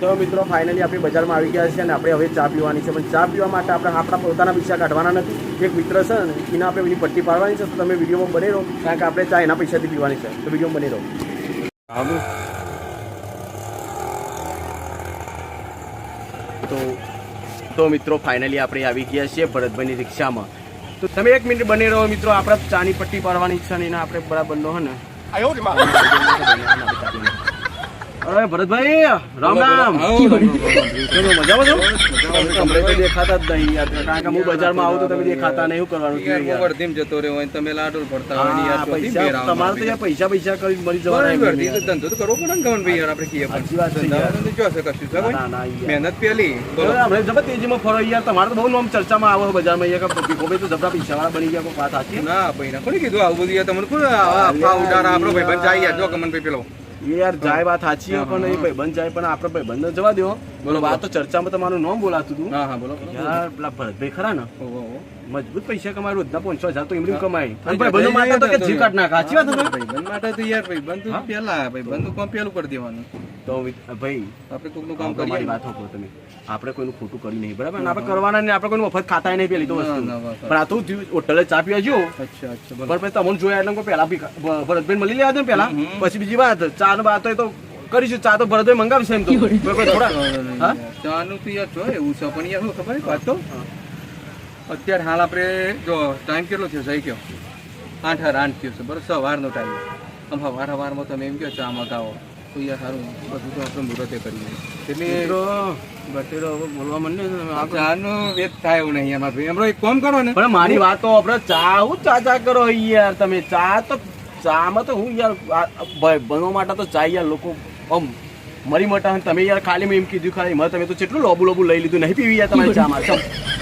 તો મિત્રો ફાઇનલી આપણે બજારમાં આવી ગયા છે અને આપણે હવે ચા પીવાની છે. પણ ચા પીવા માટે આપણે આપણા પોતાના પૈસા કાઢવાના નથી. એક મિત્ર છે ને એને આપણે એની પટ્ટી પાડવાની છે. તો તમે વિડીયોમાં બને રહો કારણ કે આપણે ચા એના પૈસાથી પીવાની છે. તો વિડીયોમાં બને રહો. તો તો મિત્રો ફાઇનલી આપણે આવી ગયા છીએ ભરતભાઈની રિક્ષામાં. તો તમે એક મિનિટ બની રહો મિત્રો આપણે ચાની પટ્ટી પાડવાની છે ને એના આપણે બરાબરનો હે ને. અરે ભરતભાઈ રામ રામ. મજામાં છો? તમને તો દેખાતા જ નહીં યાર. કારણ કે હું બજારમાં આવું તો તમે દેખાતા નહીં કરવાનું યાર? જતો રહ્યો હોય તમે લાડુલ પડતા હોય પૈસા તમારે તો યાર પૈસા પૈસા કરી મળી જવાના ધંધો તો કરવો પડે ને ગમનભાઈ યાર આપણે કહીએ. સાચી વાત છે કશું ભાઈ? મહેનત પેલી આપણે જબર તેજીમાં ફરો યાર તમારે તો બહુ નામ ચર્ચામાં આવો બજારમાં યાર કે ભીખોભાઈ તો જબરા પૈસાવાળા બની ગયા કોઈ વાત સાચી? ના ભાઈ ના કોને કીધું? આવું બધું યાર તમને કોણ અફવા ઉડાડે? આપણો જાય યાર જો ગમનભાઈ પેલો. એ યાર જાય વાત સાચી પણ એ ભાઈબંધ જાય પણ આપણે ભાઈબંધ જવા દો બોલો વાત તો ચર્ચામાં તમારું નામ બોલાતું હતું હા હા બોલો. યાર પેલા ભરતભાઈ ખરા ને. મજબૂત પૈસા કમાય રોજના પાંચસો હજાર તો એમની કમાય. અને ભાઈ, ભાઈબંધો માટે તો કે જીવ કાઢ નાખે. સાચી વાત ભાઈ? ભાઈબંધ માટે તો યાર ભાઈબંધ પેલા ભાઈબંધ કામ પેલું કરી દેવાનું? તો ભાઈ આપણે કોઈનું કામ તમારી કરીએ. વાત હોકો તમે. આપણે કોઈનું ખોટું કરી નહીં બરાબર? અને આપણે કરવાના નહીં આપણે કોઈનું મફત ખાતા નહીં પેલી તો ના, વસ્તુ. પણ આ તો હોટલે ચા પીવા ગયો. અચ્છા અચ્છા. પણ પછી તમને જોયા એટલે પહેલા ભ- ભરતભાઈ મળી લેવા દે ને પહેલા. પછી બીજી વાત ચા નો વાત હોય તો કરીશું ચા તો ભરતભાઈ મંગાવશે એમ તો. થોડા હા? ચાનું તો યાર જો એવું છે પણ યાર શું ખબર? વાત તો અત્યારે હાલ આપણે જો ટાઈમ કેટલો થયો? સહી કયો? આઠ હાર આઠ થયો છે બરાબર? સવારનો ટાઈમ આમ સવાર સવારમાં તમે એમ કહો ચા મગાવો? તો યાર સારું બધું તો આપણે મુહૂર્તે કરીએ એટલે બટેરો બોલવા માંડે ને તમે આગળ. ચાનું વેત થાય એવું નહીં એમાં. ભાઈ એક કામ કરો ને. પણ મારી વાત આપણે ચા હું ચા ચા કરો યાર તમે. ચા તો ચામાં તો હું યાર બનવા માટે તો ચા યાર લોકો આમ મરી મોટા તમે યાર ખાલી મેં એમ કીધું ખાલી મને તમે તો કેટલું લોબુ લોબુ લઈ લીધું. નહીં પીવી યાર તમારી ચા માં.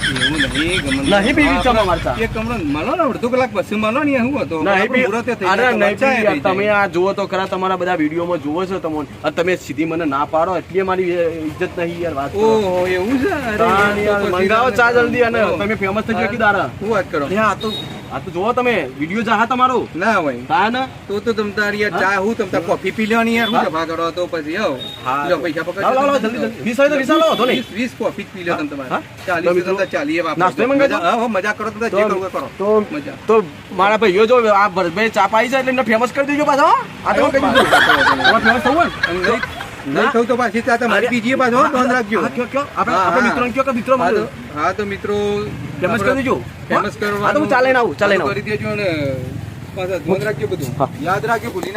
એવું નહીં નહીં પીવી ચા અમારે એક હમણાં મળો ને અડધો કલાક પછી મળો ને યાર હતો. નહીં પી- અરે નહીં તમે આ જુઓ તો ખરા તમારા બધા વિડીયોમાં જુઓ છો તમે. અને તમે સીધી મને ના પાડો એટલે મારી ઇજ્જત નહીં યાર વાત. ઓહો એવું છે? મંગાવો ચા જલ્દી અને તમે ફેમસ થઈ ગયો કે દારા શું વાત કરો. આ તો આ તો જોવો તમે વીડિયો જાહા તમારો. ના હોય. હા ને? તો તો તમ તારી ચા હું તમ તાર કોફી પી લેવાની યાર હું ભાગડો કરો તો પછી આવ હા. લો પૈસા પકડજો. લાવો, લાવો, જલ્દી, જલ્દી. વીસ હોય તો વીસ આલો, વાંધો નહીં. વીસ- વીસ કોફી પી લે તમ? તમારે. ચાલીસ તો તો ચાલીએ બાપ. નાસ્તો મંગાવજો? મજા- હા, મજા કરો તો જે તો- કરવું કરો. તો મજા. તો મારા ભાઈઓ જો આ ભરતભાઈ ચા પાઈ જાય એટલે એમને ફેમસ કરી દેજો પાછા આ તો કહી દીધું. ફેમસ થવું ને? નહીં- થયું તો પાછી તમારી પીજીએ પાછો ધ્યાન રાખજો? આપણે. મિત્રોને કયો કે મિત્રો મારો હા તો મિત્રો ફેમસ કરી દેજો. ફેમસ હા તો હું ચાલે આવું ચાલે આવું. કરી દેજો અને પાછા ધ્યાન રાખજો બધું. યાદ રાખજો ભૂલી